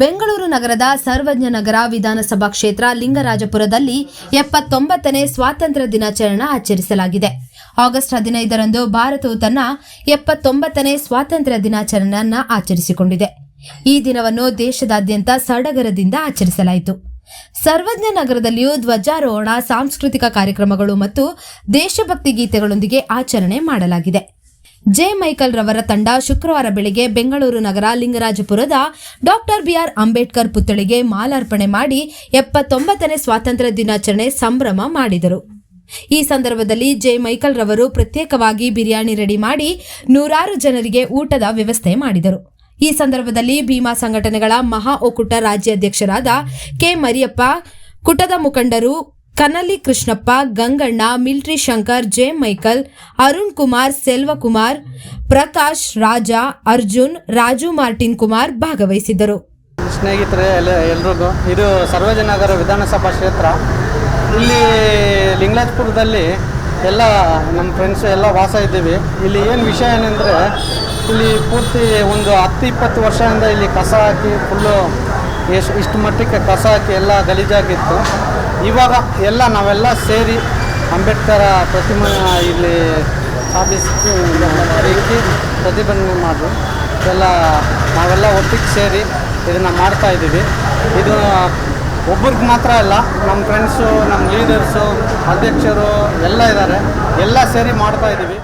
ಬೆಂಗಳೂರು ನಗರದ ಸರ್ವಜ್ಞ ನಗರ ವಿಧಾನಸಭಾ ಕ್ಷೇತ್ರ ಲಿಂಗರಾಜಪುರದಲ್ಲಿ ಎಪ್ಪತ್ತೊಂಬತ್ತನೇ ಸ್ವಾತಂತ್ರ್ಯ ದಿನಾಚರಣೆ ಆಚರಿಸಲಾಗಿದೆ. ಆಗಸ್ಟ್ ಹದಿನೈದರಂದು ಭಾರತವು ತನ್ನ ಎಪ್ಪತ್ತೊಂಬತ್ತನೇ ಸ್ವಾತಂತ್ರ್ಯ ದಿನಾಚರಣೆಯನ್ನ ಆಚರಿಸಿಕೊಂಡಿದೆ. ಈ ದಿನವನ್ನು ದೇಶದಾದ್ಯಂತ ಸಡಗರದಿಂದ ಆಚರಿಸಲಾಯಿತು. ಸರ್ವಜ್ಞ ನಗರದಲ್ಲಿಯೂ ಧ್ವಜಾರೋಹಣ, ಸಾಂಸ್ಕೃತಿಕ ಕಾರ್ಯಕ್ರಮಗಳು ಮತ್ತು ದೇಶಭಕ್ತಿ ಗೀತೆಗಳೊಂದಿಗೆ ಆಚರಣೆ ಮಾಡಲಾಗಿದೆ. ಜೆ ಮೈಕಲ್ ರವರ ತಂಡ ಶುಕ್ರವಾರ ಬೆಳಿಗ್ಗೆ ಬೆಂಗಳೂರು ನಗರ ಲಿಂಗರಾಜಪುರದ ಡಾಕ್ಟರ್ ಬಿಆರ್ ಅಂಬೇಡ್ಕರ್ ಪುತ್ಥಳಿಗೆ ಮಾಲಾರ್ಪಣೆ ಮಾಡಿ ಎಪ್ಪತ್ತೊಂಬತ್ತನೇ ಸ್ವಾತಂತ್ರ್ಯ ದಿನಾಚರಣೆ ಸಂಭ್ರಮ ಮಾಡಿದರು. ಈ ಸಂದರ್ಭದಲ್ಲಿ ಜೆ ಮೈಕಲ್ ರವರು ಪ್ರತ್ಯೇಕವಾಗಿ ಬಿರಿಯಾನಿ ರೆಡಿ ಮಾಡಿ ನೂರಾರು ಜನರಿಗೆ ಊಟದ ವ್ಯವಸ್ಥೆ ಮಾಡಿದರು. ಈ ಸಂದರ್ಭದಲ್ಲಿ ಭೀಮಾ ಸಂಘಟನೆಗಳ ಮಹಾ ಒಕ್ಕೂಟ ರಾಜ್ಯಾಧ್ಯಕ್ಷರಾದ ಕೆ ಮರಿಯಪ್ಪ, ಕುಟದ ಮುಖಂಡರು ಕನಲಿ Krishnappa, Ganganna, military Shankar, J Michael, Arun Kumar, Selvakumar, Prakash, Raja, Arjun, Raju Martin Kumar ಭಾಗವಹಿಸಿದ್ದರು. ಸ್ನೇಹಿತರೆ, ಎಲ್ಲ ಎಲ್ರಿಗೂ ಇದು ಸರ್ವಜನಗರ ವಿಧಾನಸಭಾ ಕ್ಷೇತ್ರ. ಇಲ್ಲಿ ಲಿಂಗರಾಜಪುರದಲ್ಲಿ ಎಲ್ಲ ನಮ್ಮ ಫ್ರೆಂಡ್ಸ್ ಎಲ್ಲ ವಾಸ ಇದ್ದೀವಿ. ಇಲ್ಲಿ ಏನು ವಿಷಯ ಏನಂದರೆ, ಇಲ್ಲಿ ಪೂರ್ತಿ ಒಂದು ಹತ್ತು ಇಪ್ಪತ್ತು ವರ್ಷದಿಂದ ಇಲ್ಲಿ ಕಸ ಹಾಕಿ ಫುಲ್ಲು ಎಷ್ಟು ಇಷ್ಟು ಮಟ್ಟಕ್ಕೆ ಕಸ ಹಾಕಿ ಎಲ್ಲ ಗಲೀಜಾಗಿತ್ತು. ಇವಾಗ ಎಲ್ಲ ನಾವೆಲ್ಲ ಸೇರಿ ಅಂಬೇಡ್ಕರ ಪ್ರತಿಮೆ ಇಲ್ಲಿ ಸ್ಥಾಪಿಸಿ ರೀತಿ ಪ್ರತಿಭಟನೆ ಮಾಡಿ ಎಲ್ಲ ನಾವೆಲ್ಲ ಒಟ್ಟಿಗೆ ಸೇರಿ ಇದನ್ನು ಮಾಡ್ತಾ ಇದ್ದೀವಿ. ಇದು ಒಬ್ಬರಿಗೆ ಮಾತ್ರ ಅಲ್ಲ, ನಮ್ಮ ಫ್ರೆಂಡ್ಸು ನಮ್ಮ ಲೀಡರ್ಸು ಅಧ್ಯಕ್ಷರು ಎಲ್ಲ ಇದ್ದಾರೆ. ಎಲ್ಲ ಸೇರಿ ಮಾಡ್ತಾ ಇದ್ದೀವಿ.